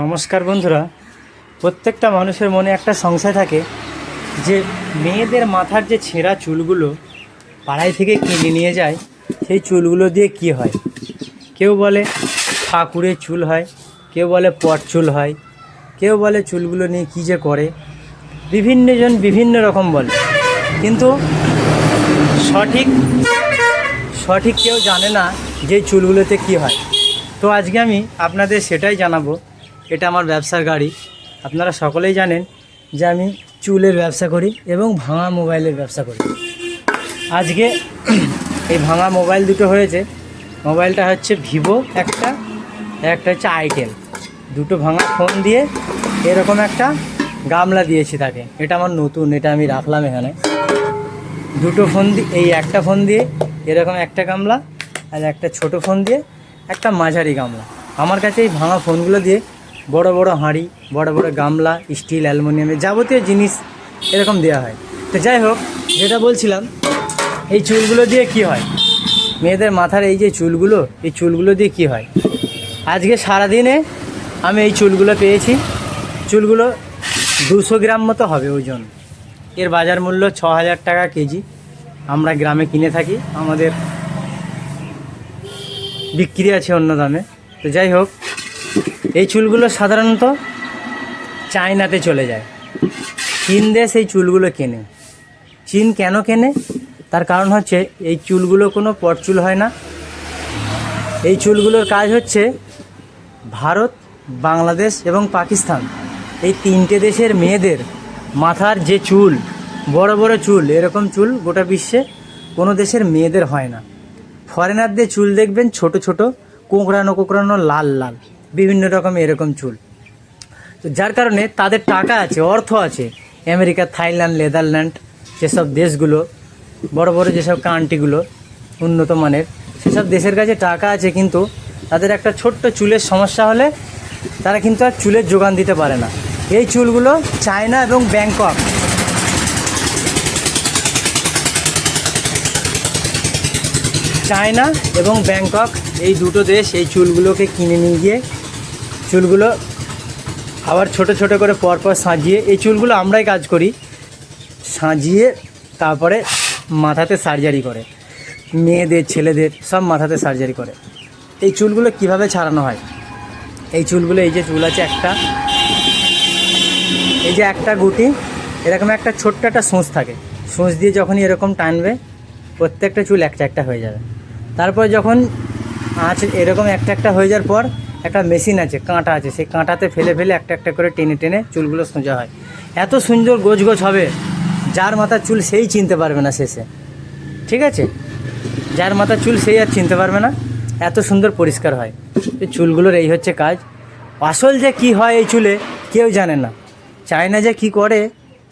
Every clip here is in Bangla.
নমস্কার বন্ধুরা। প্রত্যেকটা মানুষের মনে একটা সংশয় থাকে যে মেয়েদের মাথার যে ছেঁড়া চুলগুলো পাড়ায় থেকে কিনে নিয়ে যায়, সেই চুলগুলো দিয়ে কি হয়? কেউ বলে ঠাকুরের চুল হয়, কেউ বলে পট চুল হয়, কেউ বলে চুলগুলো নিয়ে কী যে করে। বিভিন্নজন বিভিন্ন রকম বলে। কিন্তু সঠিক সঠিক কেউ জানে না যে চুলগুলোতে কি হয়। তো আজকে আমি আপনাদের সেটাই জানাব এটা আমার ব্যবসার গাড়ি। আপনারা সকলেই জানেন যে আমি চুলের ব্যবসা করি এবং ভাঙা মোবাইলের ব্যবসা করি। আজকে এই ভাঙা মোবাইল দুটো হয়েছে। মোবাইলটা হচ্ছে ভিভো একটা একটা হচ্ছে আইটেল। দুটো ভাঙা ফোন দিয়ে এরকম একটা গামলা দিয়েছি তাকে। এটা আমার নতুন, এটা আমি রাখলাম এখানে। দুটো ফোন দিয়ে এই একটা ফোন দিয়ে এরকম একটা গামলা, আর একটা ছোট ফোন দিয়ে একটা মাঝারি গামলা। আমার কাছে এই ভাঙা ফোনগুলো দিয়ে বড় বড় হাঁড়ি, বড় বড় গামলা, স্টিল অ্যালুমিনিয়ামের যাবতীয় জিনিস এরকম দেওয়া হয়। তো যাই হোক, যেটা বলছিলাম, এই চুলগুলো দিয়ে কি হয়? মেয়েদের মাথার এই যে চুলগুলো, এই চুলগুলো দিয়ে কি হয়? আজকে সারাদিনে আমি এই চুলগুলো পেয়েছি। চুলগুলো দুশো গ্রাম মতো হবে ওজন। এর বাজার মূল্য ছ হাজার টাকা কেজি। আমরা গ্রামে কিনে থাকি, আমাদের বিক্রি আছে অন্য দামে। তো যাই হোক এই চুলগুলো সাধারণত চায়নাতে চলে যায়। চীন দেশ এই চুলগুলো কেনে। চীন কেন কেনে? তার কারণ হচ্ছে এই চুলগুলো কোনো পট চুল হয় না। এই চুলগুলোর কাজ হচ্ছে ভারত, বাংলাদেশ এবং পাকিস্তান। এই তিনটে দেশের মেয়েদের মাথার যে চুল, বড় বড় চুল, এরকম চুল গোটা বিশ্বে কোনো দেশের মেয়েদের হয় না। ফরেনারদের চুল দেখবেন ছোট ছোট, কোঁকড়ানো কোঁকড়ানো লাল লাল। বিভিন্ন রকম এরকম চুল। তো যার কারণে তাদের টাকা আছে, অর্থ আছে, আমেরিকা, থাইল্যান্ড, নেদারল্যান্ড, যেসব দেশগুলো, বড় বড় যেসব কান্ট্রিগুলো উন্নত মানের, সেসব দেশের কাছে টাকা আছে কিন্তু তাদের একটা ছোট্ট চুলের সমস্যা হলে তারা কিন্তু আর চুলের যোগান দিতে পারে না। এই চুলগুলো চায়না এবং ব্যাংকক চায়না এবং ব্যাংকক এই দুটো দেশ এই চুলগুলোকে কিনে নিয়ে গিয়ে চুলগুলো আবার ছোট ছোট করে পরপর সাজিয়ে, এই চুলগুলো আমরাই কাজ করি। সাজিয়ে তারপরে মাথাতে সার্জারি করে। মেয়েদের, ছেলেদের সব মাথাতে সার্জারি করে। এই চুলগুলো কীভাবে ছাড়ানো হয়? এই চুলগুলো, এই যে চুল আছে একটা, এই যে একটা গুটি, এরকম একটা ছোট্ট একটা সূঁচ থাকে। সূঁচ দিয়ে যখনই এরকম টানবে, প্রত্যেকটা চুল একটা একটা হয়ে যাবে। তারপর যখন আঁচ এরকম একটা একটা হয়ে যাওয়ার পর একটা মেশিন আছে, কাঁটা আছে। সেই কাঁটাতে ফেলে ফেলে একটা একটা করে টেনে টেনে চুলগুলো সোজা হয়। এত সুন্দর গোছ গোছ হবে, যার মাথার চুল সেই চিনতে পারবে না শেষে। ঠিক আছে? যার মাথার চুল সেই আর চিনতে পারবে না। এত সুন্দর পরিষ্কার হয়। চুলগুলোর এই হচ্ছে কাজ। আসল যে কি হয় এই চুলে, কেউ জানে না। চায়না যে কি করে,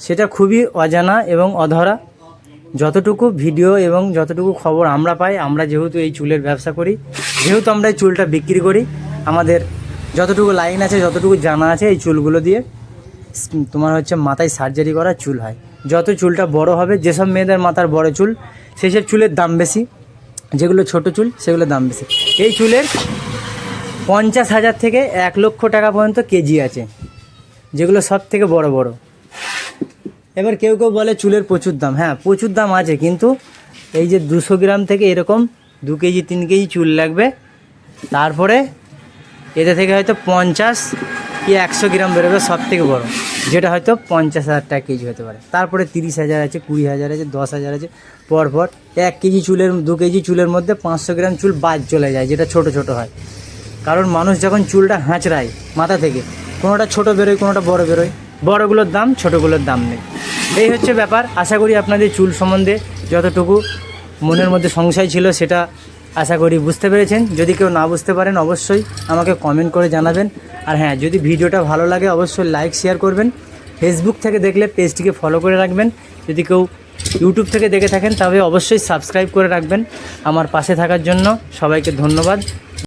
সেটা খুবই অজানা এবং অধরা। যতটুকু ভিডিও এবং যতটুকু খবর আমরা পাই, আমরা যেহেতু এই চুলের ব্যবসা করি, যেহেতু আমরা এই চুলটা বিক্রি করি আমাদের যতটুকু লাইন আছে, যতটুকু জানা আছে এই চুলগুলো দিয়ে তোমার হচ্ছে মাথায় সার্জারি করা চুল হয়। যত চুলটা বড় হবে, যেসব মেয়েদের মাথার বড় চুল সেই সব চুলের দাম বেশি। যেগুলো ছোট চুল, সেগুলোর দাম বেশি। এই চুলের পঞ্চাশ হাজার থেকে এক লক্ষ টাকা পর্যন্ত কেজি আছে, যেগুলো সব থেকে বড় বড়। এবার কেউ কেউ বলে চুলের প্রচুর দাম। হ্যাঁ প্রচুর দাম আছে, কিন্তু এই যে দুশো গ্রাম থেকে এরকম দু কেজি, তিন কেজি চুল লাগবে। তারপরে এতে থেকে হয়তো পঞ্চাশ কি একশো গ্রাম বেরোবে সব থেকে বড়, যেটা হয়তো পঞ্চাশ হাজার টাকা কেজি হতে পারে। তারপরে তিরিশ হাজার আছে, কুড়ি হাজার আছে, দশ হাজার আছে, পরপর এক কেজি চুলের, দু কেজি চুলের মধ্যে পাঁচশো গ্রাম চুল বাদ চলে যায়, যেটা ছোট ছোট হয়। কারণ মানুষ যখন চুলটা হাঁচড়ায় মাথা থেকে, কোনোটা ছোট বেরোয়, কোনোটা বড় বেরোয়, বড়গুলোর দাম ছোটোগুলোর দাম নেই। এই হচ্ছে ব্যাপার, আশা করি আপনাদের চুল সম্বন্ধে যতটুকু মনের মধ্যে সংশয় ছিল সেটা আশা করি বুঝতে পেরেছেন। যদি কেউ না বুঝতে পারেন, অবশ্যই আমাকে কমেন্ট করে জানাবেন। আর হ্যাঁ যদি ভিডিওটা ভালো লাগে, অবশ্যই লাইক শেয়ার করবেন। ফেসবুক থেকে দেখলে পেজটিকে ফলো করে রাখবেন। যদি কেউ ইউটিউব থেকে দেখে থাকেন, তবে অবশ্যই সাবস্ক্রাইব করে রাখবেন। আমার পাশে থাকার জন্য সবাইকে ধন্যবাদ।